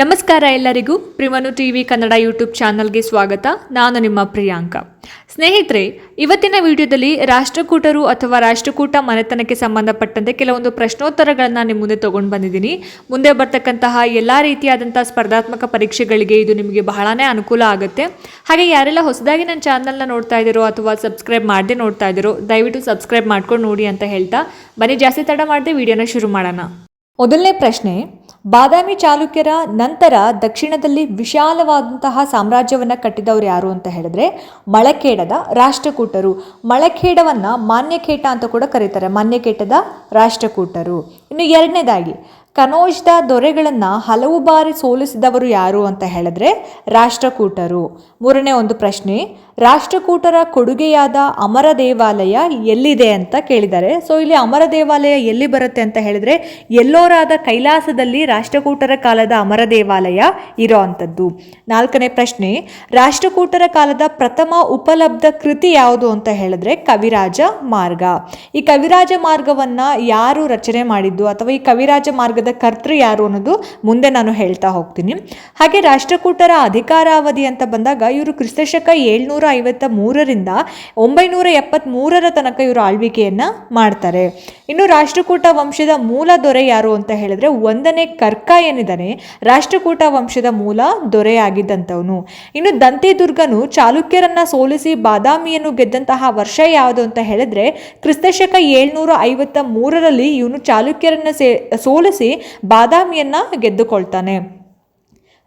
ನಮಸ್ಕಾರ ಎಲ್ಲರಿಗೂ ಪ್ರಿಮನು ಟಿ ವಿ ಕನ್ನಡ ಯೂಟ್ಯೂಬ್ ಚಾನಲ್ಗೆ ಸ್ವಾಗತ. ನಾನು ನಿಮ್ಮ ಪ್ರಿಯಾಂಕ. ಸ್ನೇಹಿತರೆ, ಇವತ್ತಿನ ವಿಡಿಯೋದಲ್ಲಿ ರಾಷ್ಟ್ರಕೂಟರು ಅಥವಾ ರಾಷ್ಟ್ರಕೂಟ ಮನೆತನಕ್ಕೆ ಸಂಬಂಧಪಟ್ಟಂತೆ ಕೆಲವೊಂದು ಪ್ರಶ್ನೋತ್ತರಗಳನ್ನು ನಿಮ್ಮ ಮುಂದೆ ತಗೊಂಡು ಬಂದಿದ್ದೀನಿ. ಮುಂದೆ ಬರ್ತಕ್ಕಂತಹ ಎಲ್ಲ ರೀತಿಯಾದಂಥ ಸ್ಪರ್ಧಾತ್ಮಕ ಪರೀಕ್ಷೆಗಳಿಗೆ ಇದು ನಿಮಗೆ ಬಹಳನೇ ಅನುಕೂಲ ಆಗುತ್ತೆ. ಹಾಗೆ ಯಾರೆಲ್ಲ ಹೊಸದಾಗಿ ನನ್ನ ಚಾನಲ್ನ ನೋಡ್ತಾ ಇದ್ದೀರೋ ಅಥವಾ ಸಬ್ಸ್ಕ್ರೈಬ್ ಮಾಡದೆ ನೋಡ್ತಾ ಇದ್ದೀರೋ, ದಯವಿಟ್ಟು ಸಬ್ಸ್ಕ್ರೈಬ್ ಮಾಡ್ಕೊಂಡು ನೋಡಿ ಅಂತ ಹೇಳ್ತಾ ಬನ್ನಿ. ಜಾಸ್ತಿ ತಡ ಮಾಡದೆ ವಿಡಿಯೋನ ಶುರು ಮಾಡೋಣ. ಮೊದಲನೇ ಪ್ರಶ್ನೆ ಬಾದಾಮಿ ಚಾಲುಕ್ಯರ ನಂತರ ದಕ್ಷಿಣದಲ್ಲಿ ವಿಶಾಲವಾದಂತಹ ಸಾಮ್ರಾಜ್ಯವನ್ನು ಕಟ್ಟಿದವರು ಯಾರು ಅಂತ ಹೇಳಿದ್ರೆ ಮಳಖೇಡದ ರಾಷ್ಟ್ರಕೂಟರು. ಮಳಖೇಡವನ್ನು ಮಾನ್ಯಖೇಟ ಅಂತ ಕೂಡ ಕರೀತಾರೆ. ಮಾನ್ಯಖೇಟದ ರಾಷ್ಟ್ರಕೂಟರು. ಇನ್ನು ಎರಡನೇದಾಗಿ ಕನೋಜ್ದ ದೊರೆಗಳನ್ನು ಹಲವು ಬಾರಿ ಸೋಲಿಸಿದವರು ಯಾರು ಅಂತ ಹೇಳಿದ್ರೆ ರಾಷ್ಟ್ರಕೂಟರು. ಮೂರನೇ ಒಂದು ಪ್ರಶ್ನೆ, ರಾಷ್ಟ್ರಕೂಟರ ಕೊಡುಗೆಯಾದ ಅಮರ ದೇವಾಲಯ ಎಲ್ಲಿದೆ ಅಂತ ಕೇಳಿದ್ದಾರೆ. ಸೊ, ಇಲ್ಲಿ ಅಮರ ದೇವಾಲಯ ಎಲ್ಲಿ ಬರುತ್ತೆ ಅಂತ ಹೇಳಿದ್ರೆ, ಎಲ್ಲೋರಾದ ಕೈಲಾಸದಲ್ಲಿ ರಾಷ್ಟ್ರಕೂಟರ ಕಾಲದ ಅಮರ ದೇವಾಲಯ ಇರೋ ಅಂಥದ್ದು ನಾಲ್ಕನೇ ಪ್ರಶ್ನೆ, ರಾಷ್ಟ್ರಕೂಟರ ಕಾಲದ ಪ್ರಥಮ ಉಪಲಬ್ಧ ಕೃತಿ ಯಾವುದು ಅಂತ ಹೇಳಿದ್ರೆ ಕವಿರಾಜ ಮಾರ್ಗ. ಈ ಕವಿರಾಜ ಮಾರ್ಗವನ್ನ ಯಾರು ರಚನೆ ಮಾಡಿದ್ದು ಅಥವಾ ಈ ಕವಿರಾಜ ಮಾರ್ಗದ ಕರ್ತೃ ಯಾರು ಅನ್ನೋದು ಮುಂದೆ ನಾನು ಹೇಳ್ತಾ ಹೋಗ್ತೀನಿ. ಹಾಗೆ ರಾಷ್ಟ್ರಕೂಟರ ಅಧಿಕಾರಾವಧಿ ಅಂತ ಬಂದಾಗ ಇವರು ಕ್ರಿಸ್ತಶಕ ಏಳ್ನೂರ ಐವತ್ತ ಮೂರರಿಂದ ಒಂಬೈನೂರ ಎಪ್ಪತ್ತ್ ಮೂರರ ತನಕ ಇವರು ಆಳ್ವಿಕೆಯನ್ನ ಮಾಡ್ತಾರೆ. ಇನ್ನು ರಾಷ್ಟ್ರಕೂಟ ವಂಶದ ಮೂಲ ದೊರೆ ಯಾರು ಅಂತ ಹೇಳಿದ್ರೆ ಒಂದನೇ ಕರ್ಕ ಏನಿದ್ದಾನೆ, ರಾಷ್ಟ್ರಕೂಟ ವಂಶದ ಮೂಲ ದೊರೆಯಾಗಿದ್ದಂಥವನು. ಇನ್ನು ದಂತಿದುರ್ಗನು ಚಾಲುಕ್ಯರನ್ನ ಸೋಲಿಸಿ ಬಾದಾಮಿಯನ್ನು ಗೆದ್ದಂತಹ ವರ್ಷ ಯಾವುದು ಅಂತ ಹೇಳಿದ್ರೆ, ಕ್ರಿಸ್ತಶಕ ಏಳ್ನೂರ ಐವತ್ತ ಮೂರರಲ್ಲಿ ಇವನು ಚಾಲುಕ್ಯರನ್ನ ಸೇ, ಸೋಲಿಸಿ ಬಾದಾಮಿಯನ್ನ ಗೆದ್ದುಕೊಳ್ತಾನೆ.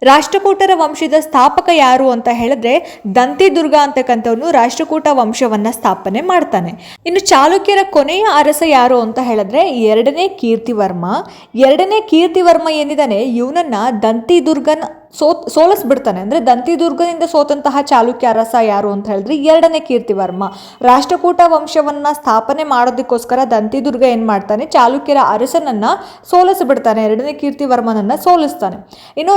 ರಾಷ್ಟ್ರಕೂಟರ ವಂಶದ ಸ್ಥಾಪಕ ಯಾರು ಅಂತ ಹೇಳಿದ್ರೆ ದಂತಿ ದುರ್ಗ ಅಂತಕ್ಕಂಥವನು ರಾಷ್ಟ್ರಕೂಟ ವಂಶವನ್ನ ಸ್ಥಾಪನೆ ಮಾಡ್ತಾನೆ. ಇನ್ನು ಚಾಲುಕ್ಯರ ಕೊನೆಯ ಅರಸ ಯಾರು ಅಂತ ಹೇಳಿದ್ರೆ ಎರಡನೇ ಕೀರ್ತಿವರ್ಮ. ಎರಡನೇ ಕೀರ್ತಿವರ್ಮ ಏನಿದ್ದಾನೆ ಇವನನ್ನ ದಂತಿ ದುರ್ಗನ್ ಸೋ ಸೋಲಿಸ್ಬಿಡ್ತಾನೆ. ಅಂದರೆ ದಂತಿದುರ್ಗದಿಂದ ಸೋತಂತಹ ಚಾಲುಕ್ಯ ಅರಸ ಯಾರು ಅಂತ ಹೇಳಿದ್ರೆ ಎರಡನೇ ಕೀರ್ತಿವರ್ಮ. ರಾಷ್ಟ್ರಕೂಟ ವಂಶವನ್ನ ಸ್ಥಾಪನೆ ಮಾಡೋದಕ್ಕೋಸ್ಕರ ದಂತಿದುರ್ಗ ಏನು ಮಾಡ್ತಾನೆ, ಚಾಲುಕ್ಯರ ಅರಸನನ್ನು ಸೋಲಿಸ್ಬಿಡ್ತಾನೆ. ಎರಡನೇ ಕೀರ್ತಿವರ್ಮನನ್ನು ಸೋಲಿಸ್ತಾನೆ. ಇನ್ನು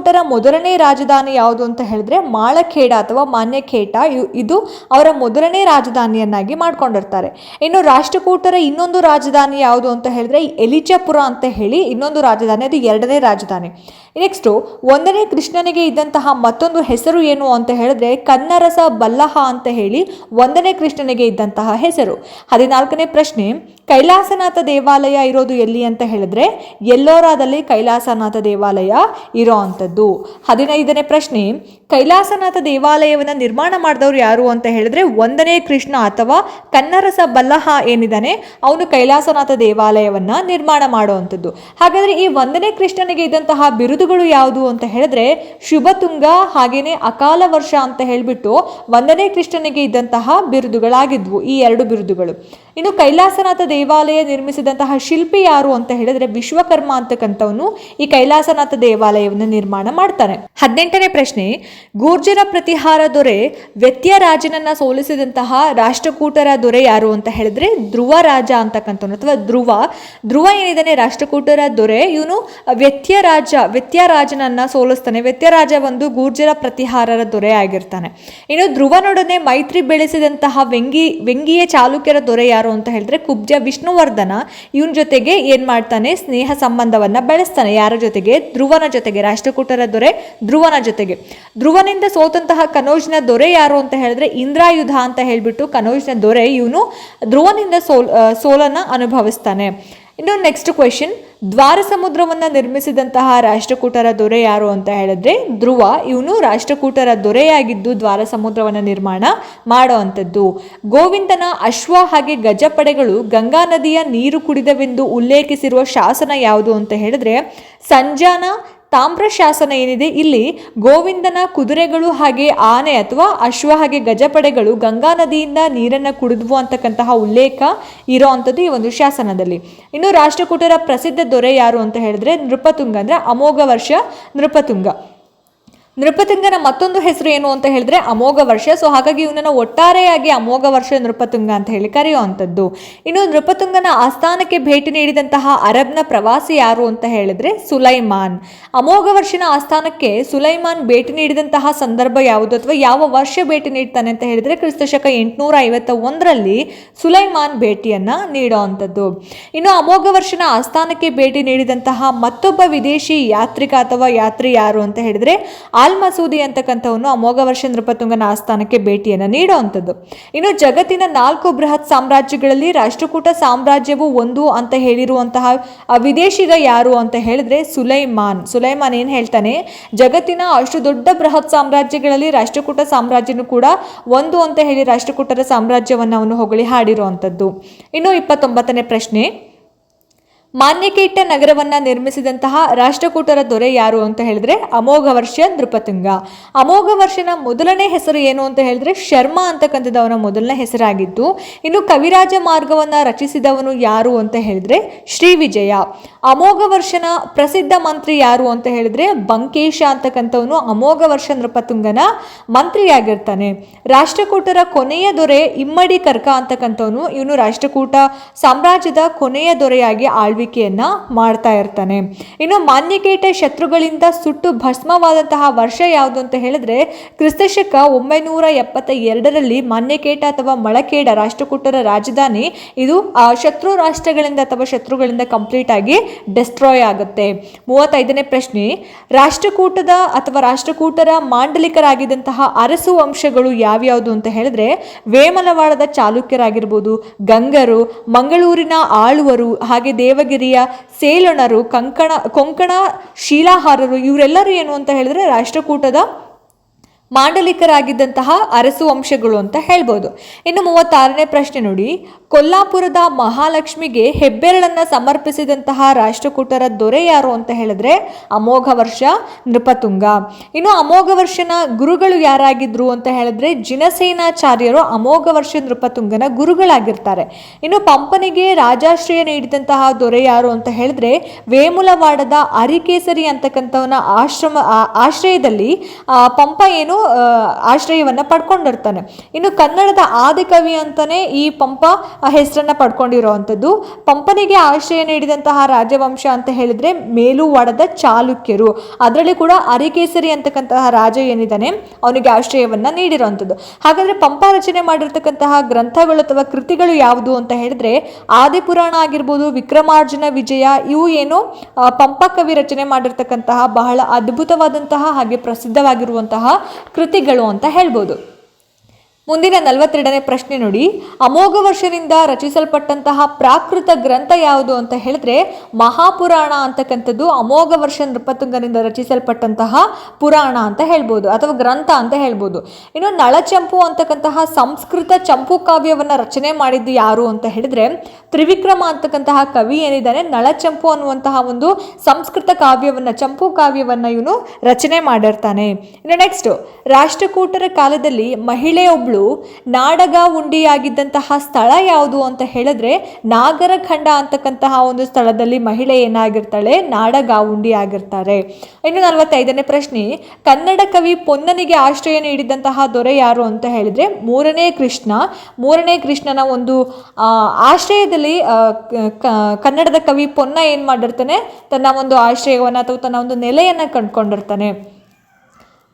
ರಾಷ್ಟ್ರಕೂಟರ ಮೊದಲನೇ ರಾಜಧಾನಿ ಯಾವುದು ಅಂತ ಹೇಳಿದ್ರೆ ಮಾಳಖೇಡ ಅಥವಾ ಮಾನ್ಯಖೇಟ. ಇದು ಅವರ ಮೊದಲನೇ ರಾಜಧಾನಿಯನ್ನಾಗಿ ಮಾಡ್ಕೊಂಡಿರ್ತಾರೆ. ಇನ್ನು ರಾಷ್ಟ್ರಕೂಟರ ಇನ್ನೊಂದು ರಾಜಧಾನಿ ಯಾವುದು ಅಂತ ಹೇಳಿದ್ರೆ ಎಲಿಚಪುರ ಅಂತ ಹೇಳಿ ಇನ್ನೊಂದು ರಾಜಧಾನಿ, ಅದು ಎರಡನೇ ರಾಜಧಾನಿ. ನೆಕ್ಸ್ಟು ಒಂದನೇ ಕೃಷ್ಣನಿಗೆ ಇದ್ದಂತಹ ಮತ್ತೊಂದು ಹೆಸರು ಏನು ಅಂತ ಹೇಳಿದ್ರೆ ಕನ್ನರಸ ಬಲ್ಲಹ ಅಂತ ಹೇಳಿ ಒಂದನೇ ಕೃಷ್ಣನಿಗೆ ಇದ್ದಂತಹ ಹೆಸರು. ಹದಿನಾಲ್ಕನೇ ಪ್ರಶ್ನೆ, ಕೈಲಾಸನಾಥ ದೇವಾಲಯ ಇರೋದು ಎಲ್ಲಿ ಅಂತ ಹೇಳಿದ್ರೆ ಎಲ್ಲೋರಾದಲ್ಲಿ ಕೈಲಾಸನಾಥ ದೇವಾಲಯ ಇರೋ ಅಂಥದ್ದು. ಹದಿನೈದನೇ ಪ್ರಶ್ನೆ ಕೈಲಾಸನಾಥ ದೇವಾಲಯವನ್ನು ನಿರ್ಮಾಣ ಮಾಡಿದವರು ಯಾರು ಅಂತ ಹೇಳಿದ್ರೆ ಒಂದನೇ ಕೃಷ್ಣ ಅಥವಾ ಕನ್ನರಸ ಬಲ್ಲಹ ಏನಿದ್ದಾನೆ, ಅವನು ಕೈಲಾಸನಾಥ ದೇವಾಲಯವನ್ನ ನಿರ್ಮಾಣ ಮಾಡುವಂಥದ್ದು. ಹಾಗಾದ್ರೆ ಈ ಒಂದನೇ ಕೃಷ್ಣನಿಗೆ ಇದ್ದಂತಹ ಬಿರುದುಗಳು ಯಾವುದು ಅಂತ ಹೇಳಿದ್ರೆ ಶುಭತುಂಗ ಹಾಗೆಯೇ ಅಕಾಲ ವರ್ಷ ಅಂತ ಹೇಳಿಬಿಟ್ಟು ಒಂದನೇ ಕೃಷ್ಣನಿಗೆ ಇದ್ದಂತಹ ಬಿರುದುಗಳಾಗಿದ್ವು, ಈ ಎರಡು ಬಿರುದುಗಳು. ಇನ್ನು ಕೈಲಾಸನಾಥ ದೇವಾಲಯ ನಿರ್ಮಿಸಿದಂತಹ ಶಿಲ್ಪಿ ಯಾರು ಅಂತ ಹೇಳಿದ್ರೆ ವಿಶ್ವಕರ್ಮ ಅಂತಕ್ಕಂಥವನು ಈ ಕೈಲಾಸನಾಥ ದೇವಾಲಯವನ್ನು ನಿರ್ಮಾಣ ಮಾಡ್ತಾನೆ. ಹದಿನೆಂಟನೇ ಪ್ರಶ್ನೆ ಗೂರ್ಜರ ಪ್ರತಿಹಾರ ದೊರೆ ವ್ಯತ್ಯರಾಜನನ್ನ ಸೋಲಿಸಿದಂತಹ ರಾಷ್ಟ್ರಕೂಟರ ದೊರೆ ಯಾರು ಅಂತ ಹೇಳಿದ್ರೆ ಧ್ರುವ ರಾಜ ಅಂತಕ್ಕಂಥವನು. ಅಥವಾ ಧ್ರುವ. ಧ್ರುವ ಏನಿದ್ದಾನೆ? ರಾಷ್ಟ್ರಕೂಟರ ದೊರೆ. ಇವನು ವ್ಯತ್ಯರಾಜ ವ್ಯತ್ಯರಾಜನನ್ನ ಸೋಲಿಸ್ತಾನೆ. ವ್ಯತ್ಯರಾಜ ಒಂದು ಗೂರ್ಜರ ಪ್ರತಿಹಾರರ ದೊರೆ ಆಗಿರ್ತಾನೆ. ಇನ್ನು ಧ್ರುವನೊಡನೆ ಮೈತ್ರಿ ಬೆಳೆಸಿದಂತಹ ವೆಂಗಿ ವೆಂಗಿಯ ಚಾಲುಕ್ಯರ ದೊರೆ ಯಾರು ಅಂತ ಹೇಳಿದ್ರೆ ಕುಬ್ಜ ವಿಷ್ಣುವರ್ಧನ. ಇವನ ಜೊತೆಗೆ ಏನ್ ಮಾಡ್ತಾನೆ? ಸ್ನೇಹ ಸಂಬಂಧವನ್ನ ಬೆಳೆಸ್ತಾನೆ. ಯಾರ ಜೊತೆಗೆ? ಧ್ರುವನ ಜೊತೆಗೆ. ರಾಷ್ಟ್ರಕೂಟರ ದೊರೆ ಧ್ರುವನ ಜೊತೆಗೆ. ಧ್ರುವನಿಂದ ಸೋತಂತಹ ಕನೋಜ್ನ ದೊರೆ ಯಾರು ಅಂತ ಹೇಳಿದ್ರೆ ಇಂದ್ರಾಯುಧ ಅಂತ ಹೇಳ್ಬಿಟ್ಟು ಕನೋಜ್ನ ದೊರೆ ಇವನು ಧ್ರುವನಿಂದ ಸೋಲ್ ಸೋಲನ್ನ ಅನುಭವಿಸ್ತಾನೆ. ಇನ್ನು ನೆಕ್ಸ್ಟ್ ಕ್ವೆಶನ್ ದ್ವಾರ ಸಮುದ್ರವನ್ನ ನಿರ್ಮಿಸಿದಂತಹ ರಾಷ್ಟ್ರಕೂಟರ ದೊರೆ ಯಾರು ಅಂತ ಹೇಳಿದ್ರೆ ಧ್ರುವ, ಇವನು ರಾಷ್ಟ್ರಕೂಟರ ದೊರೆಯಾಗಿದ್ದು ದ್ವಾರ ಸಮುದ್ರವನ್ನ ನಿರ್ಮಾಣ ಮಾಡುವಂಥದ್ದು. ಗೋವಿಂದನ ಅಶ್ವ ಹಾಗೆ ಗಜಪಡೆಗಳು ಗಂಗಾ ನದಿಯ ನೀರು ಕುಡಿದವೆಂದು ಉಲ್ಲೇಖಿಸಿರುವ ಶಾಸನ ಯಾವುದು ಅಂತ ಹೇಳಿದ್ರೆ ಸಂಜಾನ ತಾಮ್ರ ಶಾಸನ ಏನಿದೆ? ಇಲ್ಲಿ ಗೋವಿಂದನ ಕುದುರೆಗಳು ಹಾಗೆ ಆನೆ ಅಥವಾ ಅಶ್ವ ಹಾಗೆ ಗಜಪಡೆಗಳು ಗಂಗಾ ನದಿಯಿಂದ ನೀರನ್ನು ಕುಡಿದ್ವು ಅಂತಕ್ಕಂತಹ ಉಲ್ಲೇಖ ಇರೋ ಅಂಥದ್ದು ಈ ಒಂದು ಶಾಸನದಲ್ಲಿ. ಇನ್ನು ರಾಷ್ಟ್ರಕೂಟರ ಪ್ರಸಿದ್ಧ ದೊರೆ ಯಾರು ಅಂತ ಹೇಳಿದ್ರೆ ನೃಪತುಂಗ ಅಂದರೆ ಅಮೋಘ ವರ್ಷ ನೃಪತುಂಗ. ನೃಪತುಂಗನ ಮತ್ತೊಂದು ಹೆಸರು ಏನು ಅಂತ ಹೇಳಿದ್ರೆ ಅಮೋಘ ವರ್ಷ. ಸೊ ಹಾಗಾಗಿ ಇವನನ್ನ ಒಟ್ಟಾರೆಯಾಗಿ ಅಮೋಘ ವರ್ಷ ನೃಪತುಂಗ ಅಂತ ಹೇಳಿ ಕರೆಯುವಂಥದ್ದು. ಇನ್ನು ನೃಪತುಂಗನ ಆಸ್ಥಾನಕ್ಕೆ ಭೇಟಿ ನೀಡಿದಂತಹ ಅರಬ್ನ ಪ್ರವಾಸಿ ಯಾರು ಅಂತ ಹೇಳಿದ್ರೆ ಸುಲೈಮಾನ್. ಅಮೋಘ ವರ್ಷನ ಆಸ್ಥಾನಕ್ಕೆ ಸುಲೈಮಾನ್ ಭೇಟಿ ನೀಡಿದಂತಹ ಸಂದರ್ಭ ಯಾವುದು ಅಥವಾ ಯಾವ ವರ್ಷ ಭೇಟಿ ನೀಡ್ತಾನೆ ಅಂತ ಹೇಳಿದ್ರೆ ಕ್ರಿಸ್ತಶಕ ಎಂಟುನೂರ ಐವತ್ತ ಒಂದರಲ್ಲಿ ಸುಲೈಮಾನ್ ಭೇಟಿಯನ್ನ ನೀಡುವಂಥದ್ದು. ಇನ್ನು ಅಮೋಘ ವರ್ಷನ ಆಸ್ಥಾನಕ್ಕೆ ಭೇಟಿ ನೀಡಿದಂತಹ ಮತ್ತೊಬ್ಬ ವಿದೇಶಿ ಯಾತ್ರಿಕ ಅಥವಾ ಯಾತ್ರಿ ಯಾರು ಅಂತ ಹೇಳಿದ್ರೆ ಆಲ್ ಮಸೂದಿ ಅಂತಕ್ಕಂಥವನು ಅಮೋಘ ವರ್ಷ ನೃಪತುಂಗನ ಆಸ್ಥಾನಕ್ಕೆ ಭೇಟಿಯನ್ನು ನೀಡುವಂಥದ್ದು. ಇನ್ನು ಜಗತ್ತಿನ ನಾಲ್ಕು ಬೃಹತ್ ಸಾಮ್ರಾಜ್ಯಗಳಲ್ಲಿ ರಾಷ್ಟ್ರಕೂಟ ಸಾಮ್ರಾಜ್ಯವು ಒಂದು ಅಂತ ಹೇಳಿರುವಂತಹ ವಿದೇಶಿಗ ಯಾರು ಅಂತ ಹೇಳಿದ್ರೆ ಸುಲೈಮಾನ್. ಸುಲೈಮಾನ್ ಏನು ಹೇಳ್ತಾನೆ? ಜಗತ್ತಿನ ಅಷ್ಟು ದೊಡ್ಡ ಬೃಹತ್ ಸಾಮ್ರಾಜ್ಯಗಳಲ್ಲಿ ರಾಷ್ಟ್ರಕೂಟ ಸಾಮ್ರಾಜ್ಯನು ಕೂಡ ಒಂದು ಅಂತ ಹೇಳಿ ರಾಷ್ಟ್ರಕೂಟರ ಸಾಮ್ರಾಜ್ಯವನ್ನು ಅವನು ಹೊಗಳಿ ಹಾಡಿರುವಂಥದ್ದು. ಇನ್ನು ಇಪ್ಪತ್ತೊಂಬತ್ತನೇ ಪ್ರಶ್ನೆ. ಮಾನ್ಯಕೇಟ ನಗರವನ್ನ ನಿರ್ಮಿಸಿದಂತಹ ರಾಷ್ಟ್ರಕೂಟರ ದೊರೆ ಯಾರು ಅಂತ ಹೇಳಿದ್ರೆ ಅಮೋಘ ವರ್ಷ ನೃಪತುಂಗ. ಅಮೋಘ ವರ್ಷನ ಮೊದಲನೇ ಹೆಸರು ಏನು ಅಂತ ಹೇಳಿದ್ರೆ ಶರ್ಮಾ ಅಂತಕ್ಕಂಥದ್ದು ಅವನ ಮೊದಲನೇ ಹೆಸರಾಗಿತ್ತು ಇನ್ನು ಕವಿರಾಜ ಮಾರ್ಗವನ್ನ ರಚಿಸಿದವನು ಯಾರು ಅಂತ ಹೇಳಿದ್ರೆ ಶ್ರೀ ವಿಜಯ ಅಮೋಘ ವರ್ಷನ ಪ್ರಸಿದ್ಧ ಮಂತ್ರಿ ಯಾರು ಅಂತ ಹೇಳಿದ್ರೆ ಬಂಕೇಶ ಅಂತಕ್ಕಂಥವನು ಅಮೋಘವರ್ಷ ನೃಪತುಂಗನ ಮಂತ್ರಿಯಾಗಿರ್ತಾನೆ. ರಾಷ್ಟ್ರಕೂಟರ ಕೊನೆಯ ದೊರೆ ಇಮ್ಮಡಿ ಕರ್ಕ ಅಂತಕ್ಕಂಥವನು ಇವನು ರಾಷ್ಟ್ರಕೂಟ ಸಾಮ್ರಾಜ್ಯದ ಕೊನೆಯ ದೊರೆಯಾಗಿ ಆಳ್ವಿಕೆಯನ್ನ ಮಾಡ್ತಾ ಇರ್ತಾನೆ. ಇನ್ನು ಮಾನ್ಯಕೇಟ ಶತ್ರುಗಳಿಂದ ಸುಟ್ಟು ಭಸ್ಮವಾದಂತಹ ವರ್ಷ ಯಾವುದು ಅಂತ ಹೇಳಿದ್ರೆ ಕ್ರಿಸ್ತಶಕ ಒಂಬೈನೂರ ಎಪ್ಪತ್ತ ಎರಡರಲ್ಲಿ ಮಾನ್ಯಕೇಟ ಅಥವಾ ಮಳಕೇಡ ರಾಷ್ಟ್ರಕೂಟರ ರಾಜಧಾನಿ ಇದು ಶತ್ರು ರಾಷ್ಟ್ರಗಳಿಂದ ಅಥವಾ ಶತ್ರುಗಳಿಂದ ಕಂಪ್ಲೀಟ್ ಆಗಿ ಡೆಸ್ಟ್ರಾಯ್ ಆಗುತ್ತೆ. ಮೂವತ್ತೈದನೇ ಪ್ರಶ್ನೆ, ರಾಷ್ಟ್ರಕೂಟದ ಅಥವಾ ರಾಷ್ಟ್ರಕೂಟರ ಮಾಂಡಲಿಕರಾಗಿದ್ದಂತಹ ಅರಸು ವಂಶಗಳು ಯಾವ್ಯಾವುದು ಅಂತ ಹೇಳಿದ್ರೆ ವೇಮಲವಾಡದ ಚಾಲುಕ್ಯರಾಗಿರ್ಬೋದು. ಗಂಗರು, ಮಂಗಳೂರಿನ ಆಳುವರು, ಹಾಗೆ ದೇವಗಿರಿಯ ಸೇಲಣರು ಕಂಕಣ ಕೊಂಕಣ ಶೀಲಾಹಾರರು ಇವರೆಲ್ಲರೂ ಏನು ಅಂತ ಹೇಳಿದ್ರೆ ರಾಷ್ಟ್ರಕೂಟದ ಮಾಂಡಲಿಕರಾಗಿದ್ದಂತಹ ಅರಸು ವಂಶಗಳು ಅಂತ ಹೇಳ್ಬೋದು. ಇನ್ನು ಮೂವತ್ತಾರನೇ ಪ್ರಶ್ನೆ ನೋಡಿ. ಕೊಲ್ಲಾಪುರದ ಮಹಾಲಕ್ಷ್ಮಿಗೆ ಹೆಬ್ಬೆರಳನ್ನು ಸಮರ್ಪಿಸಿದಂತಹ ರಾಷ್ಟ್ರಕೂಟರ ದೊರೆ ಯಾರು ಅಂತ ಹೇಳಿದ್ರೆ ಅಮೋಘ ವರ್ಷ, ನೃಪತುಂಗ. ಇನ್ನು ಅಮೋಘ ವರ್ಷನ ಗುರುಗಳು ಯಾರಾಗಿದ್ರು ಅಂತ ಹೇಳಿದ್ರೆ ಜಿನಸೇನಾಚಾರ್ಯರು ಅಮೋಘ ವರ್ಷ, ನೃಪತುಂಗನ ಗುರುಗಳಾಗಿರ್ತಾರೆ. ಇನ್ನು ಪಂಪನಿಗೆ ರಾಜಾಶ್ರಯ ನೀಡಿದಂತಹ ದೊರೆ ಯಾರು ಅಂತ ಹೇಳಿದ್ರೆ ವೇಮುಲವಾಡದ ಅರಿಕೇಸರಿ ಅಂತಕ್ಕಂಥವನ ಆಶ್ರಮ ಆಶ್ರಯದಲ್ಲಿ ಪಂಪ ಏನು? ಆಶ್ರಯವನ್ನ ಪಡ್ಕೊಂಡಿರ್ತಾನೆ. ಇನ್ನು ಕನ್ನಡದ ಆದಿಕವಿ ಅಂತಾನೆ ಈ ಪಂಪ ಹೆಸರನ್ನ ಪಡ್ಕೊಂಡಿರುವಂಥದ್ದು. ಪಂಪನಿಗೆ ಆಶ್ರಯ ನೀಡಿದಂತಹ ರಾಜವಂಶ ಅಂತ ಹೇಳಿದ್ರೆ ಮೇಲುವಾಡದ ಚಾಲುಕ್ಯರು. ಅದರಲ್ಲಿ ಕೂಡ ಅರಿಕೇಸರಿ ಅಂತಕ್ಕಂತಹ ರಾಜ ಏನಿದ್ದಾನೆ, ಅವನಿಗೆ ಆಶ್ರಯವನ್ನ ನೀಡಿರುವಂಥದ್ದು. ಹಾಗಾದ್ರೆ ಪಂಪ ರಚನೆ ಮಾಡಿರ್ತಕ್ಕಂತಹ ಗ್ರಂಥಗಳು ಅಥವಾ ಕೃತಿಗಳು ಯಾವುದು ಅಂತ ಹೇಳಿದ್ರೆ, ಆದಿಪುರಾಣ ಆಗಿರ್ಬೋದು, ವಿಕ್ರಮಾರ್ಜುನ ವಿಜಯ, ಇವು ಏನು ಪಂಪ ಕವಿ ರಚನೆ ಮಾಡಿರ್ತಕ್ಕಂತಹ ಬಹಳ ಅದ್ಭುತವಾದಂತಹ ಹಾಗೆ ಪ್ರಸಿದ್ಧವಾಗಿರುವಂತಹ ಕೃತಿಗಳು ಅಂತ ಹೇಳ್ಬೋದು. ಮುಂದಿನ ನಲವತ್ತೆರಡನೇ ಪ್ರಶ್ನೆ ನೋಡಿ. ಅಮೋಘ ವರ್ಷದಿಂದ ರಚಿಸಲ್ಪಟ್ಟಂತಹ ಪ್ರಾಕೃತ ಗ್ರಂಥ ಯಾವುದು ಅಂತ ಹೇಳಿದ್ರೆ ಮಹಾಪುರಾಣ ಅಂತಕ್ಕಂಥದ್ದು ಅಮೋಘ ವರ್ಷ ನೃಪತುಂಗನಿಂದ ರಚಿಸಲ್ಪಟ್ಟಂತಹ ಪುರಾಣ ಅಂತ ಹೇಳ್ಬೋದು ಅಥವಾ ಗ್ರಂಥ ಅಂತ ಹೇಳ್ಬೋದು. ಇನ್ನು ನಳಚಂಪು ಅಂತಕ್ಕಂತಹ ಸಂಸ್ಕೃತ ಚಂಪು ಕಾವ್ಯವನ್ನು ರಚನೆ ಮಾಡಿದ್ದು ಯಾರು ಅಂತ ಹೇಳಿದ್ರೆ ತ್ರಿವಿಕ್ರಮ ಅಂತಕ್ಕಂತಹ ಕವಿ ಏನಿದ್ದಾನೆ ನಳಚಂಪು ಅನ್ನುವಂತಹ ಒಂದು ಸಂಸ್ಕೃತ ಕಾವ್ಯವನ್ನ, ಚಂಪು ಕಾವ್ಯವನ್ನ ಇವನು ರಚನೆ ಮಾಡಿರ್ತಾನೆ. ಇನ್ನು ನೆಕ್ಸ್ಟ್ ರಾಷ್ಟ್ರಕೂಟರ ಕಾಲದಲ್ಲಿ ಮಹಿಳೆಯೊಬ್ಳು ನಾಡಗ ಉಂಡಿಯಾಗಿದ್ದಂತಹ ಸ್ಥಳ ಯಾವುದು ಅಂತ ಹೇಳಿದ್ರೆ ನಾಗರಖಂಡ ಅಂತಕ್ಕಂತಹ ಒಂದು ಸ್ಥಳದಲ್ಲಿ ಮಹಿಳೆ ಏನಾಗಿರ್ತಾಳೆ ನಾಡಗಾವುಂಡಿ ಆಗಿರ್ತಾರೆ ಇನ್ನು ನಲವತ್ತೈದನೇ ಪ್ರಶ್ನೆ, ಕನ್ನಡ ಕವಿ ಪೊನ್ನನಿಗೆ ಆಶ್ರಯ ನೀಡಿದಂತಹ ದೊರೆ ಯಾರು ಅಂತ ಹೇಳಿದ್ರೆ ಮೂರನೇ ಕೃಷ್ಣ. ಮೂರನೇ ಕೃಷ್ಣನ ಒಂದು ಆಶ್ರಯದಲ್ಲಿ ಕನ್ನಡದ ಕವಿ ಪೊನ್ನ ಏನು ಮಾಡಿರ್ತಾನೆ? ತನ್ನ ಒಂದು ಆಶ್ರಯವನ್ನು ಅಥವಾ ತನ್ನ ಒಂದು ನೆಲೆಯನ್ನು ಕಂಡುಕೊಂಡಿರ್ತಾನೆ.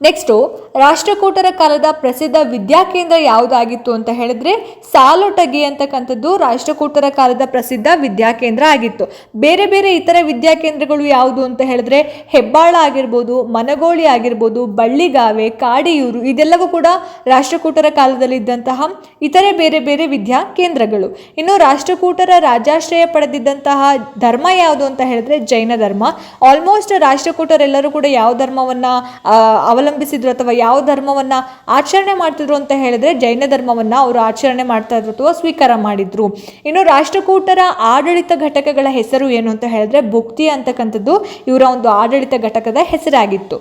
ನೆಕ್ಸ್ಟು ರಾಷ್ಟ್ರಕೂಟರ ಕಾಲದ ಪ್ರಸಿದ್ಧ ವಿದ್ಯಾಕೇಂದ್ರ ಯಾವುದಾಗಿತ್ತು ಅಂತ ಹೇಳಿದ್ರೆ ಸಾಲೊಟಗಿ ಅಂತಕ್ಕಂಥದ್ದು ರಾಷ್ಟ್ರಕೂಟರ ಕಾಲದ ಪ್ರಸಿದ್ಧ ವಿದ್ಯಾಕೇಂದ್ರ ಆಗಿತ್ತು. ಬೇರೆ ಬೇರೆ ಇತರ ವಿದ್ಯಾಕೇಂದ್ರಗಳು ಯಾವುದು ಅಂತ ಹೇಳಿದ್ರೆ ಹೆಬ್ಬಾಳ ಆಗಿರ್ಬೋದು ಮನಗೋಳಿ ಆಗಿರ್ಬೋದು ಬಳ್ಳಿಗಾವೆ ಕಾಡಿಯೂರು ಇದೆಲ್ಲವೂ ಕೂಡ ರಾಷ್ಟ್ರಕೂಟರ ಕಾಲದಲ್ಲಿ ಇದ್ದಂತಹ ಇತರೆ ಬೇರೆ ಬೇರೆ ವಿದ್ಯಾ ಕೇಂದ್ರಗಳು. ಇನ್ನು ರಾಷ್ಟ್ರಕೂಟರ ರಾಜಾಶ್ರಯ ಪಡೆದಿದ್ದಂತಹ ಧರ್ಮ ಯಾವುದು ಅಂತ ಹೇಳಿದ್ರೆ ಜೈನ ಧರ್ಮ. ಆಲ್ಮೋಸ್ಟ್ ರಾಷ್ಟ್ರಕೂಟರೆಲ್ಲರೂ ಕೂಡ ಯಾವ ಧರ್ಮವನ್ನ ಆ, ಅವಲಂಬಿಸಿದ್ರು ಅಥವಾ ಯಾವ ಧರ್ಮವನ್ನ ಆಚರಣೆ ಮಾಡ್ತಿದ್ರು ಅಂತ ಹೇಳಿದ್ರೆ ಜೈನ ಧರ್ಮವನ್ನ ಅವರು ಆಚರಣೆ ಮಾಡ್ತಾ ಇದ್ರು ಅಥವಾ ಸ್ವೀಕಾರ ಮಾಡಿದ್ರು. ಇನ್ನು ರಾಷ್ಟ್ರಕೂಟರ ಆಡಳಿತ ಘಟಕಗಳ ಹೆಸರು ಏನು ಅಂತ ಹೇಳಿದ್ರೆ ಭುಕ್ತಿ ಅಂತಕ್ಕಂಥದ್ದು ಇವರ ಒಂದು ಆಡಳಿತ ಘಟಕದ ಹೆಸರಾಗಿತ್ತು.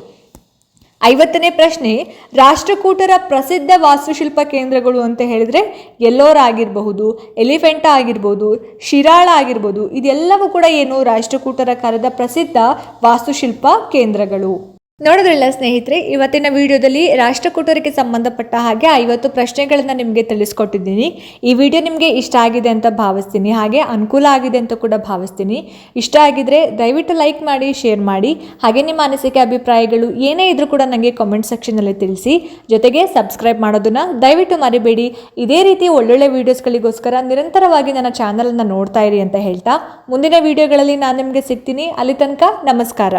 ಐವತ್ತನೇ ಪ್ರಶ್ನೆ, ರಾಷ್ಟ್ರಕೂಟರ ಪ್ರಸಿದ್ಧ ವಾಸ್ತುಶಿಲ್ಪ ಕೇಂದ್ರಗಳು ಅಂತ ಹೇಳಿದ್ರೆ ಎಲ್ಲೋರ ಆಗಿರಬಹುದು, ಎಲಿಫೆಂಟಾ ಆಗಿರ್ಬೋದು, ಶಿರಾಳ ಆಗಿರ್ಬೋದು, ಇದೆಲ್ಲವೂ ಕೂಡ ಏನು ರಾಷ್ಟ್ರಕೂಟರ ಕಾಲದ ಪ್ರಸಿದ್ಧ ವಾಸ್ತುಶಿಲ್ಪ ಕೇಂದ್ರಗಳು. ನೋಡಿದ್ರಲ್ಲ ಸ್ನೇಹಿತರೆ, ಇವತ್ತಿನ ವಿಡಿಯೋದಲ್ಲಿ ರಾಷ್ಟ್ರಕೂಟರಿಗೆ ಸಂಬಂಧಪಟ್ಟ ಹಾಗೆ ಐವತ್ತು ಪ್ರಶ್ನೆಗಳನ್ನು ನಿಮಗೆ ತಿಳಿಸ್ಕೊಟ್ಟಿದ್ದೀನಿ. ಈ ವಿಡಿಯೋ ನಿಮಗೆ ಇಷ್ಟ ಆಗಿದೆ ಅಂತ ಭಾವಿಸ್ತೀನಿ. ಹಾಗೆ ಅನುಕೂಲ ಆಗಿದೆ ಅಂತ ಕೂಡ ಭಾವಿಸ್ತೀನಿ. ಇಷ್ಟ ಆಗಿದ್ರೆ ದಯವಿಟ್ಟು ಲೈಕ್ ಮಾಡಿ, ಶೇರ್ ಮಾಡಿ. ಹಾಗೆ ನಿಮ್ಮ ಅನಿಸಿಕೆ, ಅಭಿಪ್ರಾಯಗಳು ಏನೇ ಇದ್ರೂ ಕೂಡ ನನಗೆ ಕಾಮೆಂಟ್ ಸೆಕ್ಷನ್ನಲ್ಲಿ ತಿಳಿಸಿ. ಜೊತೆಗೆ ಸಬ್ಸ್ಕ್ರೈಬ್ ಮಾಡೋದನ್ನ ದಯವಿಟ್ಟು ಮರಿಬೇಡಿ. ಇದೇ ರೀತಿ ಒಳ್ಳೊಳ್ಳೆ ವೀಡಿಯೋಸ್ಗಳಿಗೋಸ್ಕರ ನಿರಂತರವಾಗಿ ನನ್ನ ಚಾನಲನ್ನು ನೋಡ್ತಾ ಇರಿ ಅಂತ ಹೇಳ್ತಾ, ಮುಂದಿನ ವಿಡಿಯೋಗಳಲ್ಲಿ ನಾನು ನಿಮಗೆ ಸಿಗ್ತೀನಿ. ಅಲ್ಲಿ ತನಕ ನಮಸ್ಕಾರ.